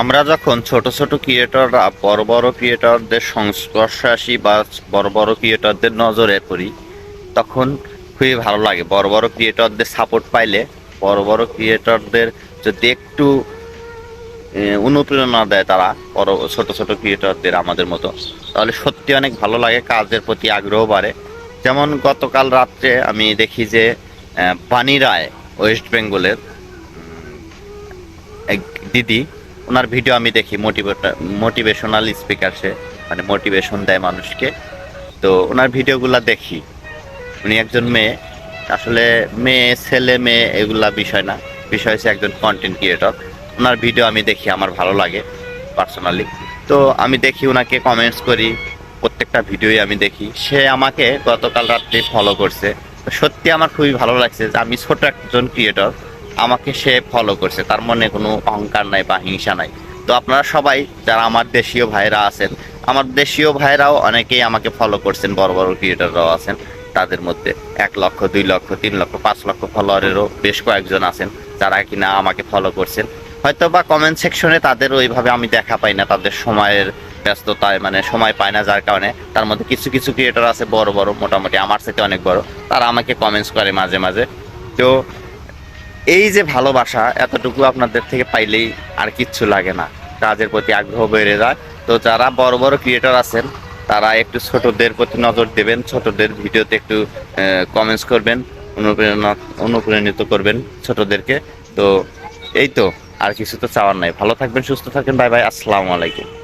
আমরা যখন ছোট ছোট ক্রিয়েটররা, বড় বড় ক্রিয়েটরদের সংস্পর্শে আসি বা বড় বড় ক্রিয়েটরদের নজরে পড়ি, তখন খুবই ভালো লাগে। বড় বড় ক্রিয়েটরদের সাপোর্ট পাইলে, বড় বড় ক্রিয়েটরদের যদি একটু অনুপ্রেরণা দেয় তারা, বড় ছোট ছোট ক্রিয়েটরদের আমাদের মতো, তাহলে সত্যি অনেক ভালো লাগে, কাজের প্রতি আগ্রহ বাড়ে। যেমন গতকাল রাত্রে আমি দেখি যে বাণী রায়, ওয়েস্ট বেঙ্গলের এক দিদি ওনার ভিডিও আমি দেখি মোটিভেটা মোটিভেশনাল স্পিকার সে মানে মোটিভেশন দেয় মানুষকে। তো ওনার ভিডিওগুলা দেখি। উনি একজন মেয়ে। আসলে মেয়ে, ছেলে, মেয়ে, এগুলা বিষয় না। বিষয় হচ্ছে একজন কন্টেন্ট ক্রিয়েটর ওনার ভিডিও আমি দেখি, আমার ভালো লাগে পার্সোনালি তো আমি দেখি ওনাকে কমেন্টস করি, প্রত্যেকটা ভিডিওই আমি দেখি। সে আমাকে গতকাল রাত্রে ফলো করছে। সত্যি আমার খুবই ভালো লাগছে যে আমি ছোট একজন ক্রিয়েটর আমাকে সে ফলো করছে। তার মনে কোনো অহংকার নাই বা হিংসা নাই। তো আপনারা সবাই যারা আমার দেশীয় ভাইরা আছেন, আমার দেশীয় ভাইরাও অনেকেই আমাকে ফলো করছেন, বড় বড় ক্রিয়েটররাও আছেন, তাদের মধ্যে এক লক্ষ, দুই লক্ষ, তিন লক্ষ, পাঁচ লক্ষ ফলোয়ারেরও বেশ কয়েকজন আছেন যারা কিনা আমাকে ফলো করছেন। হয়তো বা কমেন্ট সেকশনে তাদের ওইভাবে আমি দেখা পাই না, তাদের সময়ের ব্যস্ততায় মানে সময় পায় না যার কারণে। তার মধ্যে কিছু কিছু ক্রিয়েটার আছে বড় বড়, মোটামুটি আমার সাথে অনেক বড়। তারা আমাকে কমেন্টস করে মাঝে মাঝে। তো এই যে ভালোবাসা এতটুকু আপনাদের থেকে পাইলেই আর কিচ্ছু লাগে না। কাজের প্রতি আগ্রহ বেড়ে যায়। তো যারা বড় বড় ক্রিয়েটর আছেন, তারা একটু ছোটদের প্রতি নজর দেবেন, ছোটদের ভিডিওতে একটু কমেন্টস করবেন, অনুপ্রেরণা, অনুপ্রাণিত করবেন ছোটদেরকে। তো এই তো, আর কিছু তো চাওয়ার নাই। ভালো থাকবেন, সুস্থ থাকবেন। বাই বাই, আসসালামু আলাইকুম।